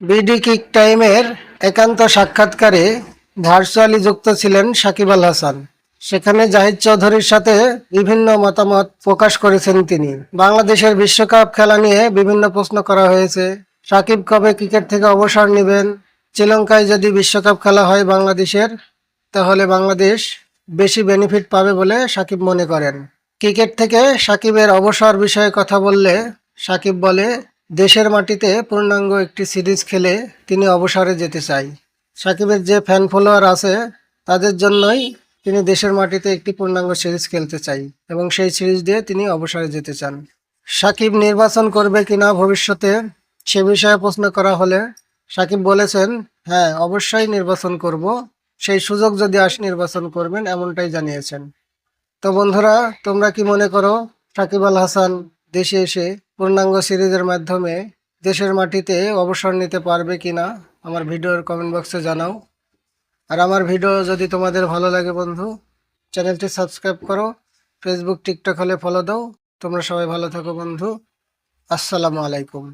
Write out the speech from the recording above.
BD kick টাইমের একান্ত সাক্ষাৎকারে ভার্চুয়ালি যুক্ত ছিলেন সাকিব আল হাসান। সেখানে জাহিদ চৌধুরীর সাথে বিভিন্ন মতামত প্রকাশ করেছেন তিনি। বাংলাদেশের বিশ্বকাপ খেলা নিয়ে বিভিন্ন প্রশ্ন করা হয়েছে। সাকিব কবে ক্রিকেট থেকে অবসর নেবেন? শ্রীলঙ্কায় যদি বিশ্বকাপ খেলা হয় বাংলাদেশের, তাহলে বাংলাদেশ বেশি বেনিফিট পাবে বলে সাকিব মনে করেন। ক্রিকেট থেকে সাকিবের অবসর বিষয়ে কথা বললে সাকিব বলে দেশের মাটিতে পূর্ণাঙ্গ একটি সিরিজ খেলে তিনি অবসরে যেতে চাই। সাকিবের যে ফ্যান ফলোয়ার আছে, তাদের জন্যই তিনি দেশের মাটিতে একটি পূর্ণাঙ্গ সিরিজ খেলতে চাই এবং সেই সিরিজ দিয়ে তিনি অবসরে যেতে চান। সাকিব নির্বাচন করবে কিনা ভবিষ্যতে, সে বিষয়ে প্রশ্ন করা হলে সাকিব বলেছেন হ্যাঁ অবশ্যই নির্বাচন করব। সেই সুযোগ যদি আসে, নির্বাচন করবেন, এমনটাই জানিয়েছেন। তো বন্ধুরা, তোমরা কি মনে করো? সাকিব আল হাসান দেশে এসে পূর্ণাঙ্গ সিরিজের মাধ্যমে দেশের মাটিতে অবসর নিতে পারবে কিনা আমার ভিডিওর কমেন্ট বক্সে জানাও। আর আমার ভিডিও যদি তোমাদের ভালো লাগে বন্ধু, চ্যানেলটি সাবস্ক্রাইব করো ফেসবুক টিকটক হলে ফলো দাও। তোমরা সবাই ভালো থাকো বন্ধু। আসসালামু আলাইকুম।